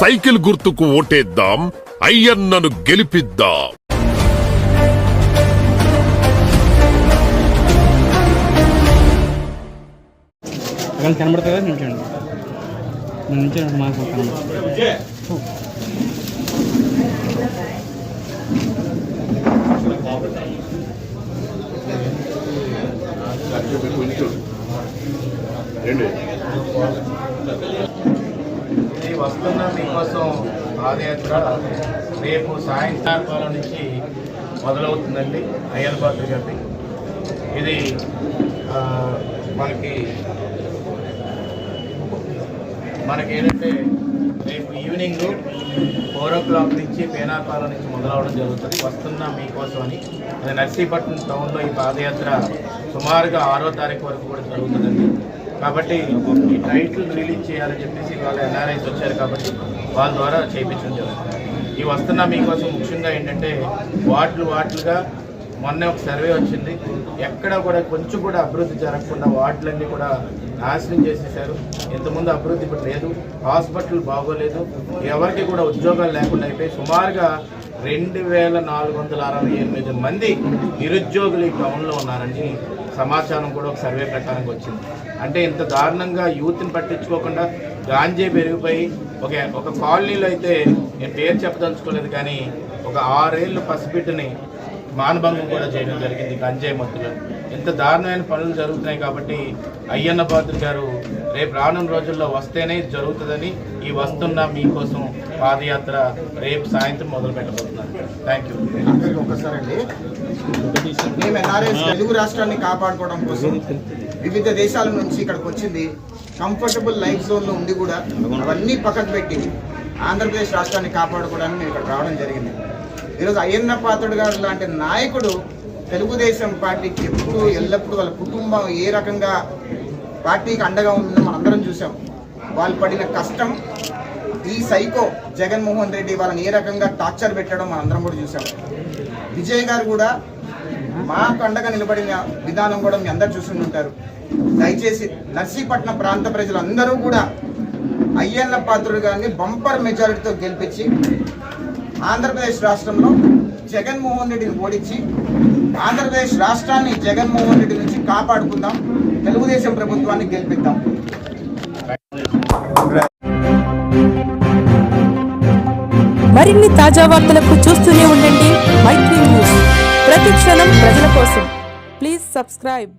Cycle గుర్తుకు ఓటేద్దాం అయ్యన్నను గెలిపిద్దాం. కనబడుతుంది నేను నిల్చోండి మాకు కనబడుతుంది ఇది వస్తున్న మీకోసం పాదయాత్ర రేపు సాయంకాలం నుంచి మొదలవుతుందండి అయ్యలపాత్ర గారి ఇది మనకి మనకి ఏంటంటే రేపు ఈవినింగ్ ఫోర్ ఓ క్లాక్ నుంచి పేనాపాలెం నుంచి మొదలవడం జరుగుతుంది. వస్తున్నా మీకోసం అని. అది నర్సీపట్నం టౌన్లో ఈ పాదయాత్ర సుమారుగా ఆరో తారీఖు వరకు కూడా జరుగుతుందండి. కాబట్టి ఈ టైటిల్ రిలీజ్ చేయాలని చెప్పేసి వాళ్ళ ఎన్ఆర్ఐస్ వచ్చారు కాబట్టి వాళ్ళ ద్వారా చేయించడం జరుగుతుంది. ఈ వస్తున్న మీకోసం ముఖ్యంగా ఏంటంటే వార్డులు వార్డులుగా మొన్న ఒక సర్వే వచ్చింది. ఎక్కడ కూడా కొంచెం కూడా అభివృద్ధి జరగకుండా వార్డులన్నీ కూడా నాశనం చేసేసారు ఇంతకుముందు అభివృద్ధి ఇప్పుడు లేదు. హాస్పిటల్ బాగోలేదు. ఎవరికి కూడా ఉద్యోగాలు లేకుండా అయిపోయి సుమారుగా రెండు వేల నాలుగు వందల అరవై ఎనిమిది మంది నిరుద్యోగులు ఈ టౌన్లో ఉన్నారని సమాచారం కూడా ఒక సర్వే ప్రకారంగా వచ్చింది. అంటే ఇంత దారుణంగా యూత్ని పట్టించుకోకుండా గాంజే పెరిగిపోయి ఒక ఒక కాలనీలో అయితే నేను పేరు చెప్పదలుచుకోలేదు కానీ ఒక ఆరేళ్ళు పసిబిడ్డని మానభంగం కూడా చేయడం జరిగింది గంజాయి మత్తులో ఎంత దారుణమైన పనులు జరుగుతున్నాయి కాబట్టి అయ్యన్న పాత్రుడు గారు రేపు రానున్న రోజుల్లో వస్తేనే జరుగుతుందని ఈ వస్తున్న మీకోసం పాదయాత్ర రేపు సాయంత్రం మొదలు పెట్టబోతున్నారు. థ్యాంక్ యూ ఒకసారి మేము ఎన్ఆర్ఎస్ తెలుగు రాష్ట్రాన్ని కాపాడుకోవడం కోసం వివిధ దేశాల నుంచి ఇక్కడికి వచ్చింది. కంఫర్టబుల్ లైఫ్ జోన్లో ఉండి కూడా. అవన్నీ పక్కన పెట్టి ఆంధ్రప్రదేశ్ రాష్ట్రాన్ని కాపాడుకోవడానికి మేము ఇక్కడ రావడం జరిగింది. ఈరోజు అయ్యన్న పాత్రుడు గారు లాంటి నాయకుడు తెలుగుదేశం పార్టీకి ఎప్పుడు ఎల్లప్పుడూ వాళ్ళ కుటుంబం ఏ రకంగా పార్టీకి అండగా ఉందో మనందరం చూసాం. వాళ్ళు పడిన కష్టం ఈ సైకో జగన్మోహన్ రెడ్డి వాళ్ళని ఏ రకంగా టార్చర్ పెట్టడం మనందరం కూడా చూసాం. విజయ్ గారు కూడా మాకు అండగా నిలబడిన విధానం కూడా మీ అందరు చూసి ఉంటారు. దయచేసి నర్సీపట్నం ప్రాంత ప్రజలందరూ కూడా అయ్యన్న పాత్రుడు గారిని బంపర్ మెజారిటీతో గెలిపించి ఆంధ్రప్రదేశ్ రాష్ట్రంలో జగన్మోహన్ రెడ్డిని ఓడించి ఆంధ్రప్రదేశ్ రాష్ట్రాన్ని జగన్మోహన్ రెడ్డి నుంచి కాపాడుకుందాం తెలుగుదేశం ప్రభుత్వాన్ని గెలిపిద్దాం. మరిన్ని తాజా వార్తలకు చూస్తూనే ఉండండి మైత్రి న్యూస్. ప్రతి క్షణం ప్రజల కోసం. Please subscribe.